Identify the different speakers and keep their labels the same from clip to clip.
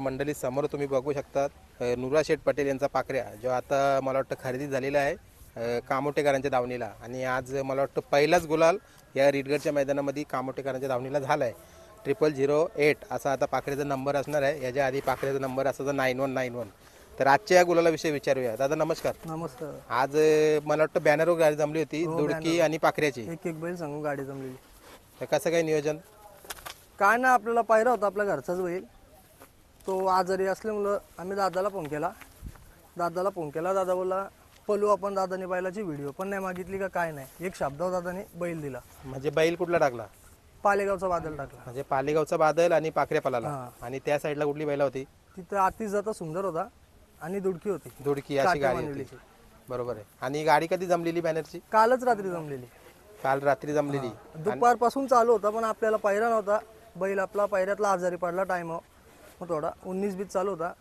Speaker 1: मंडळी समोर तुम्ही बघू शकतात नुरा शेठ पटेल यांचा पाकऱ्या जो आता मला वाटतं खरेदी झालेला आहे कामोटेकरांच्या दावणीला. आणि आज मला वाटतं पहिलाच गुलाल या रीडगडच्या मैदानामध्ये कामोटेकरांच्या दावणीला झाला आहे ट्रिपल झिरो एट असा आता पाकऱ्याचा नंबर असणार आहे. याच्या आधी पाकऱ्याचा नंबर असायचा नाईन वन नाईन वन तर आजच्या या गुलालाविषयी विचारूया. दादा नमस्कार.
Speaker 2: नमस्कार.
Speaker 1: आज मला वाटतं बॅनरवर गाडी जमली होती दुडकी आणि पाकऱ्याची
Speaker 2: एक एक बैल सांगून गाडी जमलेली.
Speaker 1: तर कसं काय नियोजन?
Speaker 2: काय ना आपल्याला पायरा होता आपल्या घरचाच बैल. तो आजारी असल्यामुळं आम्ही दादाला फोन केला. दादाला फोन केला. दादा बोला पलू आपण दादाने बैलाची व्हिडिओ पण नाही मागितली का? काय नाही. एक शब्दावर दादाने बैल दिला.
Speaker 1: म्हणजे बैल कुठला टाकला?
Speaker 2: पालेगावचा बादल टाकला.
Speaker 1: म्हणजे पालेगावचा बादल आणि पाकऱ्या पलाला.
Speaker 2: हा.
Speaker 1: आणि त्या साईडला कुठली बैला होती?
Speaker 2: तिथं आतिश जाता सुंदर होता आणि दुडकी होती.
Speaker 1: दुडकी अशी गाडी होती. बरोबर आहे. आणि गाडी कधी जमलेली बॅनरची?
Speaker 2: कालच रात्री जमलेली.
Speaker 1: काल रात्री जमलेली.
Speaker 2: दुपारपासून चालू होता पण आपल्याला पायरा नव्हता. बैल आपला पायऱ्यातला आजारी पडला टाइम मग थोडा उन्नीस बीस चालू होता.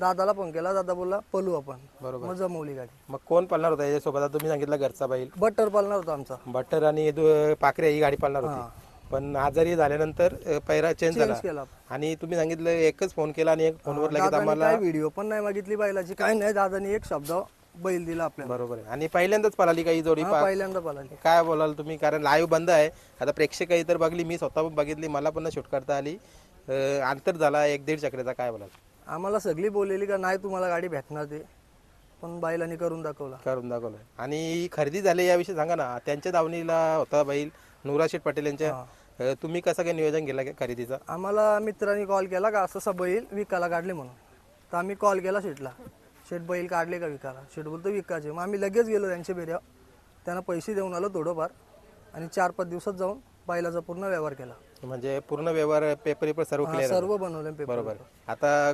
Speaker 2: दादाला फोन केला. दादा बोलला पलू आपण.
Speaker 1: बरोबर.
Speaker 2: मग जमवली गाडी.
Speaker 1: मग कोण पळणार होता याच्यासोबत? आता तुम्ही सांगितलं घरचा बैल.
Speaker 2: बटर पालणार होता आमचा.
Speaker 1: बटर आणि दु- ही गाडी पळणार होती. पण आजारी झाल्यानंतर अ, पैरा चेंज झाला.
Speaker 2: केला.
Speaker 1: आणि तुम्ही सांगितलं एकच फोन केला आणि एक फोनवर लगेच
Speaker 2: दादाने
Speaker 1: आम्हाला
Speaker 2: काय व्हिडिओ पण नाही मागितली बैलाची. काय नाही दादानी एक शब्द बैल दिला आपल्याला.
Speaker 1: बरोबर आहे. आणि पहिल्यांदाच पळाली काही जोडी?
Speaker 2: हा, पहिल्यांदा पळाली.
Speaker 1: काय बोलाल तुम्ही? कारण लाईव्ह बंद आहे. आता प्रेक्षकही तर बघली मी स्वतः पण बघितली मला पण शूट करता आली. अ, अंतर झाला एक दीड चक्राचा काय बोलाल
Speaker 2: आम्हाला सगळी बोललेली का नाही तुम्हाला गाडी भेटणार ते. पण बैलांनी करून दाखवला.
Speaker 1: करून दाखवलं. आणि ही खरेदी झाली याविषयी सांगा ना त्यांच्या दावणीला होता बैल नुरा शेठ पटेल यांच्या. अ, तुम्ही कसं काय नियोजन केलं खरेदीचं?
Speaker 2: आम्हाला मित्रांनी कॉल केला का असं असं बैल विकायला काढले म्हणून. तर आम्ही कॉल केला शेटला शेट बैल काढले का विकायला? शेट बोलतो विकायचे. मग आम्ही लगेच गेलो त्यांच्या बेऱ्या त्यांना पैसे देऊन आलो थोडंफार. आणि चार पाच दिवसात जाऊन बैलाचा पूर्ण व्यवहार केला.
Speaker 1: म्हणजे पूर्ण व्यवहार पेपर पेपर सर्व
Speaker 2: हा,
Speaker 1: क्लिअर
Speaker 2: सर्व बनवले पेपर
Speaker 1: बरोबर. आता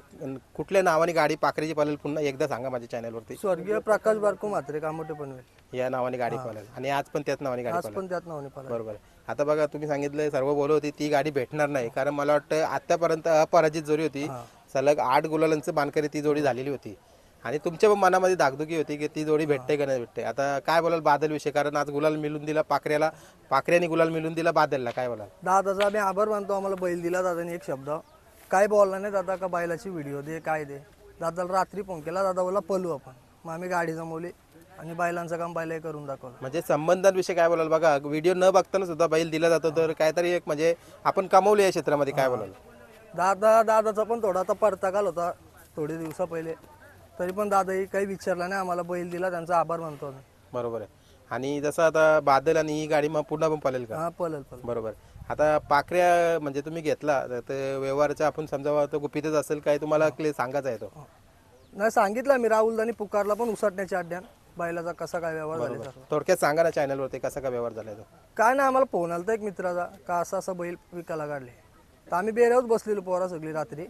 Speaker 1: कुठल्या नावाने गाडी पाखरेची पळेल पुन्हा एकदा सांगा माझ्या चॅनलवरती
Speaker 2: स्वर्गीय प्रकाश बारको म्हात्रे कामोटे पनवेल.
Speaker 1: या नावाने गाडी पळेल. आणि आज पण त्याच नावाने गाडी
Speaker 2: आज पण त्यात नावाने पाला
Speaker 1: बरोबर. आहे. आता बघा तुम्ही सांगितलं सर्व बोलत होती ती गाडी भेटणार नाही. कारण मला वाटतं आतापर्यंत अपराजित जोडी होती. सलग आठ गुलालांचं मानकरी ती जोडी झालेली होती. आणि तुमच्या पण मनामध्ये धाकधुकी होती की ती जोडी भेटते का नाही भेटते? आता काय बोलाल बादल विषय कारण आज गुलाल मिळून दिला पाखऱ्याला पाखऱ्याने गुलाल मिळून दिला बादलला. काय बोलाल?
Speaker 2: दादाचा आम्ही आभार मानतो. आम्हाला बैल दिला दादाने एक शब्द. काय बोलला नाही दादा का बैलाची व्हिडिओ दे काय दे. दादाला रात्री फोन केला. दादा बोला पलू आपण. मग आम्ही गाडी जमवली आणि बैलांचं काम बैला करून दाखवलं.
Speaker 1: म्हणजे संबंधांविषयी काय बोलाल? बघा व्हिडिओ न बघताना सुद्धा बैल दिला जातो. तर काहीतरी एक म्हणजे आपण कमवले या क्षेत्रामध्ये. काय बोलाल?
Speaker 2: दादा दादाचा पण थोडा आता परताकाल होता थोडे दिवसा पहिले. तरी पण दादाही काही विचारला नाही आम्हाला बैल दिला त्यांचा आभार मानतो आम्ही.
Speaker 1: बरोबर आहे. आणि जसं आता बादल आणि ही गाडी मग पुन्हा पण पळेल का?
Speaker 2: हा पलल पलल
Speaker 1: बरोबर आता पाकऱ्या म्हणजे तुम्ही घेतला तर ते व्यवहाराचा आपण समजावा तो गुपितच असेल काय तुम्हाला क्लिअर सांगायचा आहे तो.
Speaker 2: नाही सांगितलं मी राहुलदानी पुकारला पण उसटण्याच्या अड्ड्यान. बैलाचा कसा काय व्यवहार झाले
Speaker 1: थोडक्यात सांगा ना चॅनलवरती कसा काय व्यवहार झालाय तो.
Speaker 2: काय नाही आम्हाला फोन आलता एक मित्राचा का असा असा बैल विकायला काढले. तर आम्ही बेऱ्यावर बसलेलो पोरा सगळी रात्री.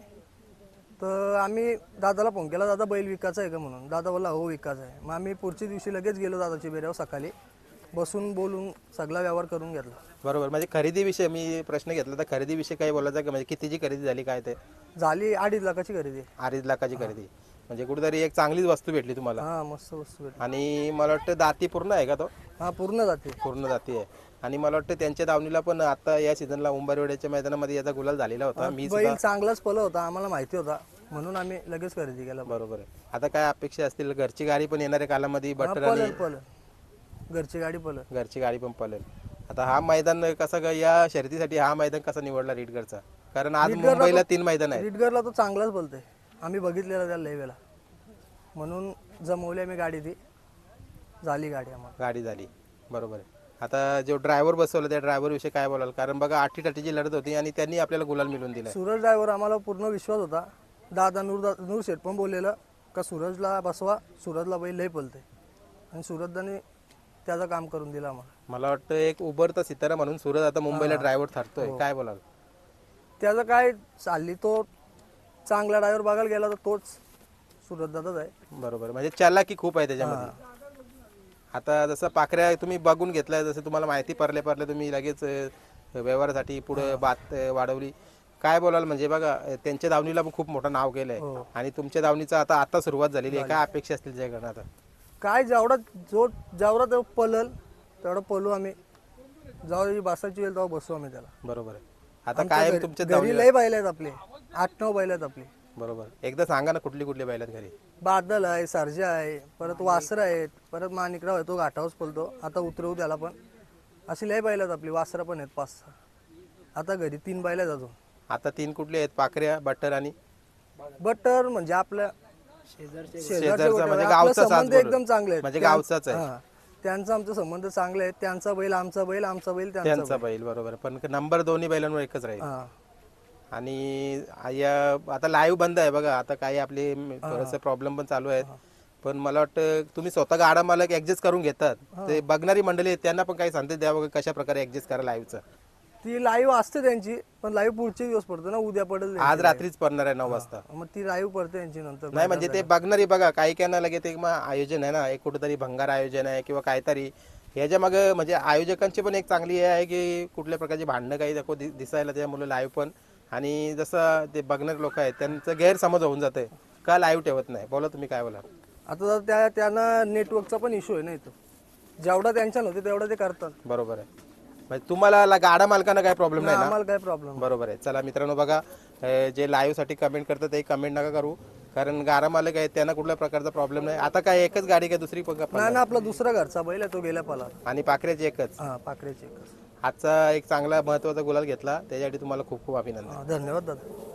Speaker 2: तर आम्ही दादाला फोन केला दादा बैल विकायचा आहे का म्हणून? दादा बोला हो विकायचा आहे. मग आम्ही पुढच्या दिवशी लगेच गेलो दादाची बेऱ्यावर सकाळी. बसून बोलून सगळा व्यवहार करून घेतला.
Speaker 1: बरोबर. म्हणजे खरेदीविषयी मी प्रश्न घेतला तर खरेदीविषयी काही बोलायचं का? म्हणजे कितीची खरेदी झाली काय ते?
Speaker 2: झाली अडीच लाखाची खरेदी.
Speaker 1: अडीच लाखाची खरेदी. म्हणजे कुठेतरी एक चांगलीच वस्तू भेटली तुम्हाला.
Speaker 2: हा मस्त वस्तू भेटली.
Speaker 1: आणि मला वाटतं दाती पूर्ण आहे का तो?
Speaker 2: हा पूर्ण जाते
Speaker 1: पूर्ण जाती आहे. आणि मला वाटतं त्यांच्या दावणीला पण आता या सीझनला उंबरवेड्याच्या मैदानामध्ये याचा गुलाल झालेला होता. मी
Speaker 2: बैल चांगलाच पल होता आम्हाला माहिती होता. म्हणून आम्ही लगेच खरेदी केला.
Speaker 1: बरोबर आहे. आता काय अपेक्षा असतील? घरची गाडी पण येणाऱ्या कालामध्ये बटर आणि
Speaker 2: पलल पलल घरची गाडी पलल
Speaker 1: घरची गाडी पण पळेल. आता हा मैदान कसा ग- या शर्यतीसाठी हा मैदान कसा निवडला रीडगडचा कारण आज मुंबईला तीन मैदान आहेत.
Speaker 2: रीडगरला तो चांगलाच बोलतोय. आम्ही बघितलेला त्या लय वेळा. म्हणून जमवली आम्ही गाडी ती. झाली गाडी आम्हाला.
Speaker 1: गाडी झाली. बरोबर आहे. आता जो ड्रायव्हर बसवला त्या ड्रायव्हर विषयी काय बोलाल? कारण बघा आठी टाटीची लढत होती आणि त्यांनी आपल्याला गुलाल मिळवून दिलाय.
Speaker 2: सूरज ड्रायव्हर आम्हाला पूर्ण विश्वास होता. दादा नूर दा नूर शेठ पण बोललेलं का सूरजला बसवा सूरजला बैल लय पलते आणि सूरजदाने त्याचं काम करून दिलं आम्हाला.
Speaker 1: मला वाटतं एक उभरता सितारा म्हणून सूरज आता मुंबईला ड्रायव्हर
Speaker 2: हो.
Speaker 1: ठरतोय. काय बोलाल?
Speaker 2: त्याचं काय चालली तो चांगला ड्रायव्हर बघायला गेला तर तोच सूरज दादाच आहे.
Speaker 1: बरोबर. म्हणजे चालाकी खूप आहे त्याच्यामध्ये. आता जसं पाखऱ्या तुम्ही बघून घेतलाय जसं तुम्हाला माहिती पडले पडले तुम्ही लगेच अं, व्यवहारासाठी पुढे बात अं, वाढवली. काय बोलाल म्हणजे बघा अं, त्यांच्या दावणीला पण खूप मोठं नाव केलंय
Speaker 2: हो.
Speaker 1: आणि तुमच्या दावणीचं आता आता सुरुवात झालेली आहे. काय अपेक्षा असतील त्याच्याकडनं आता?
Speaker 2: काय जेवढा जो जेवढा तो पलल तेवढा पलू आम्ही. जेव्हा बसायची वेळ तेव्हा बसू आम्ही त्याला.
Speaker 1: बरोबर आहे. आता काय तुमच्या
Speaker 2: घरी लय बैल आहेत आपले. आठ नऊ बैल आहेत आपले.
Speaker 1: बरोबर. एकदा सांगा ना कुठली कुठली बैल आहेत घरी.
Speaker 2: बादल आहे सर्जा आहे परत वासर आहेत परत माणिकराव आहे तो घाटावच पलतो आता उतरवू त्याला पण. अशी लय बैल आहेत आपली वासरं पण आहेत पाच सहा. आता घरी तीन बैल आहेत अजून.
Speaker 1: आता तीन कुठले आहेत? पाकऱ्या बटर आणि?
Speaker 2: बटर म्हणजे आपल्या
Speaker 1: शेजारचा म्हणजे
Speaker 2: आपले
Speaker 1: गावचा साज
Speaker 2: संबंध
Speaker 1: बोलू.
Speaker 2: एकदम चांगले आहेत.
Speaker 1: म्हणजे गावचाच आहे.
Speaker 2: हा. त्यांचा आमचे संबंध चांगले आहेत त्यांचा बैल आमचा बैल आमचा बैल त्यांचा
Speaker 1: त्यांचा बैल. बरोबर. पण नंबर दोन्ही बैलांवर एकच राहील.
Speaker 2: हा.
Speaker 1: आणि या आता लाईव्ह बंद आहे बघा. आता काही आपले थोडेसे प्रॉब्लेम पण चालू आहेत. पण मला वाटतं तुम्ही स्वतः गाडा मालक ऍडजस्ट करून घेतात. ते बघणारी मंडळी आहेत त्यांना पण काही संदेश द्या बघा कशा प्रकारे ऍडजस्ट करा लाईव्हचं
Speaker 2: ती लाईव्ह असते त्यांची पण लाईव्ह पुढचे दिवस पडतो ना उद्या पडेल
Speaker 1: आज रात्रीच पडणार आहे नऊ वाजता.
Speaker 2: मग ती लाईव्ह पडते त्यांची नंतर.
Speaker 1: नाही म्हणजे ते बघणारी बघा काही काही ना लगेच एक मग आयोजन आहे ना एक कुठेतरी भंगार आयोजन आहे किंवा काहीतरी. याच्या मागे म्हणजे आयोजकांची पण एक चांगली हे आहे की कुठल्या प्रकारची भांडणं काही नको दि- दिसायला त्यामुळे लाईव्ह पण. आणि जसं ते बघणारे लोक आहेत त्यांचं गैरसमज होऊन जाते का लाईव्ह ठेवत नाही? बोला तुम्ही काय बोला
Speaker 2: आता त्या त्यांना नेटवर्कचा पण इश्यू आहे ना इथं. जेवढा त्यांच्या नव्हते तेवढं ते करतात.
Speaker 1: बरोबर आहे. म्हणजे तुम्हाला ला- गाडा मालकांना काय प्रॉब्लेम नाही ना?
Speaker 2: आम्हाला काय प्रॉब्लेम
Speaker 1: बरोबर आहे. चला मित्रांनो बघा जे लाईव्हसाठी कमेंट करतात ते कमेंट नका करू. कारण गाडा मालक आहेत त्यांना कुठल्या प्रकारचा प्रॉब्लेम नाही. आता काय एकच गाडी काय दुसरी पण का-
Speaker 2: नाही ना आपला दुसरा घरचा बैल आहे तो गेल्या पाला
Speaker 1: आणि पाखऱ्याची एकच.
Speaker 2: हा पाकऱ्याची एकच.
Speaker 1: आजचा एक चांगला महत्त्वाचा गुलाल घेतला. त्याच्यासाठी तुम्हाला खूप खूप अभिनंदन.
Speaker 2: धन्यवाद दादा.